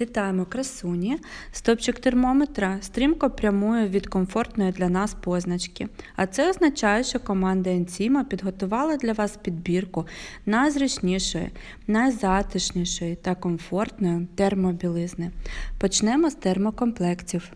Вітаємо красуні! Стопчик термометра стрімко прямує від комфортної для нас позначки. А це означає, що команда Енціма підготувала для вас підбірку найзручнішої, найзатишнішої та комфортної термобілизни. Почнемо з термокомплектів.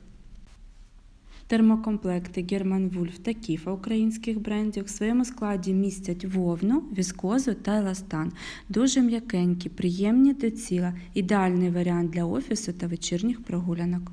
Термокомплекти Герман Вульф та Кіфа українських брендів в своєму складі містять вовну, віскозу та еластан. Дуже м'якенькі, приємні до ціла, ідеальний варіант для офісу та вечірніх прогулянок.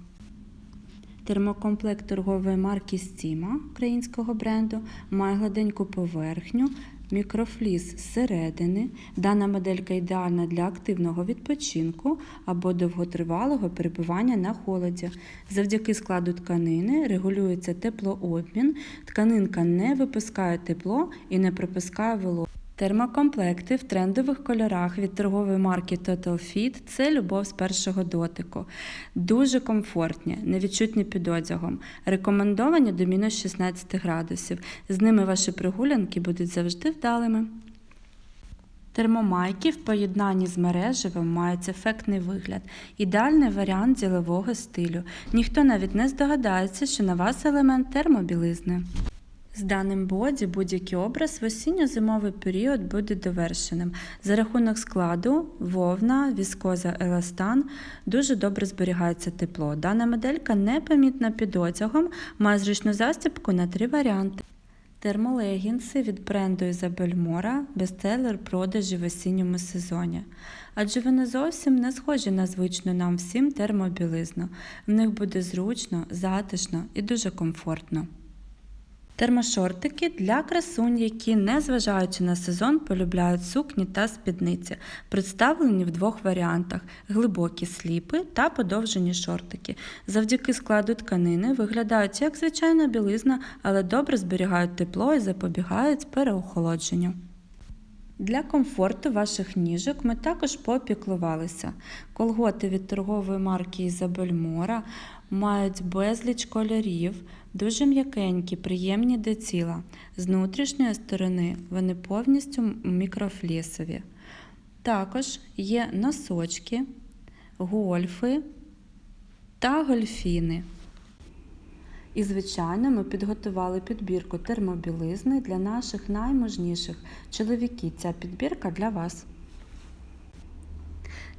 Термокомплект торгової марки Стіма українського бренду має гладеньку поверхню, мікрофліс зсередини. Дана моделька ідеальна для активного відпочинку або довготривалого перебування на холоді. Завдяки складу тканини регулюється теплообмін, тканинка не випускає тепло і не пропускає вологу. Термокомплекти в трендових кольорах від торгової марки Total Fit – це любов з першого дотику. Дуже комфортні, невідчутні під одягом. Рекомендовані до мінус 16 градусів. З ними ваші прогулянки будуть завжди вдалими. Термомайки в поєднанні з мережевим мають ефектний вигляд, ідеальний варіант ділового стилю. Ніхто навіть не здогадається, що на вас елемент термобілизни. З даним боді будь-який образ в осінньо-зимовий період буде довершеним. За рахунок складу, вовна, віскоза, еластан дуже добре зберігається тепло. Дана моделька непомітна під одягом, має зручну застібку на три варіанти. Термолегінси від бренду Ізабель Мора бестселер продажі в осінньому сезоні. Адже вони зовсім не схожі на звичну нам всім термобілизну. В них буде зручно, затишно і дуже комфортно. Термошортики для красунь, які, незважаючи на сезон, полюбляють сукні та спідниці, представлені в двох варіантах: глибокі сліпи та подовжені шортики. Завдяки складу тканини виглядають як звичайна білизна, але добре зберігають тепло і запобігають переохолодженню. Для комфорту ваших ніжок ми також попіклувалися. Колготи від торгової марки Ізабель Мора мають безліч кольорів, дуже м'якенькі, приємні до тіла. З внутрішньої сторони вони повністю мікрофлісові. Також є носочки, гольфи та гольфіни. І, звичайно, ми підготували підбірку термобілизни для наших найможніших чоловіків. Ця підбірка для вас.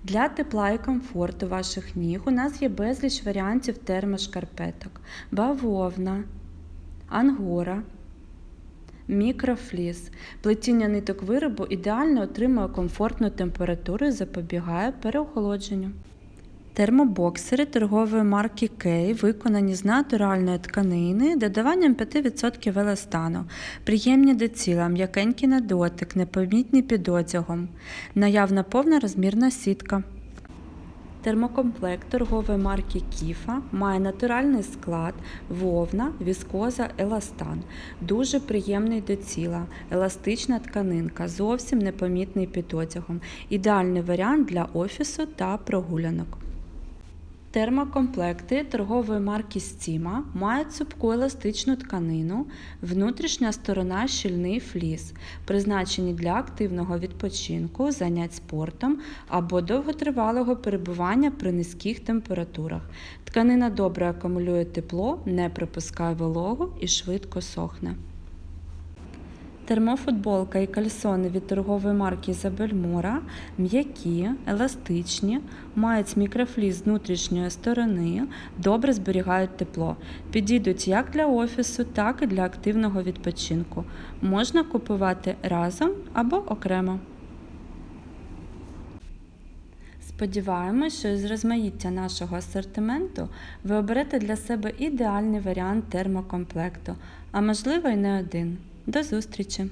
Для тепла і комфорту ваших ніг у нас є безліч варіантів термошкарпеток, бавовна, ангора, мікрофліс. Плетіння ниток виробу ідеально отримує комфортну температуру і запобігає переохолодженню. Термобоксери торгової марки Кей виконані з натуральної тканини додаванням 5% еластану, приємні до тіла, м'якенький на дотик, непомітні під одягом, наявна повна розмірна сітка. Термокомплект торгової марки Кіфа має натуральний склад, вовна, віскоза, еластан. Дуже приємний до тіла, еластична тканинка, зовсім непомітний під одягом. Ідеальний варіант для офісу та прогулянок. Термокомплекти торгової марки Стіма мають цупку еластичну тканину, внутрішня сторона щільний фліс, призначені для активного відпочинку, занять спортом або довготривалого перебування при низьких температурах. Тканина добре акумулює тепло, не пропускає вологу і швидко сохне. Термофутболка і кальсони від торгової марки Ізабель Мора м'які, еластичні, мають мікрофліс з внутрішньої сторони, добре зберігають тепло. Підійдуть як для офісу, так і для активного відпочинку. Можна купувати разом або окремо. Сподіваємось, що із розмаїття нашого асортименту ви оберете для себе ідеальний варіант термокомплекту, а можливо й не один. До зустрічі!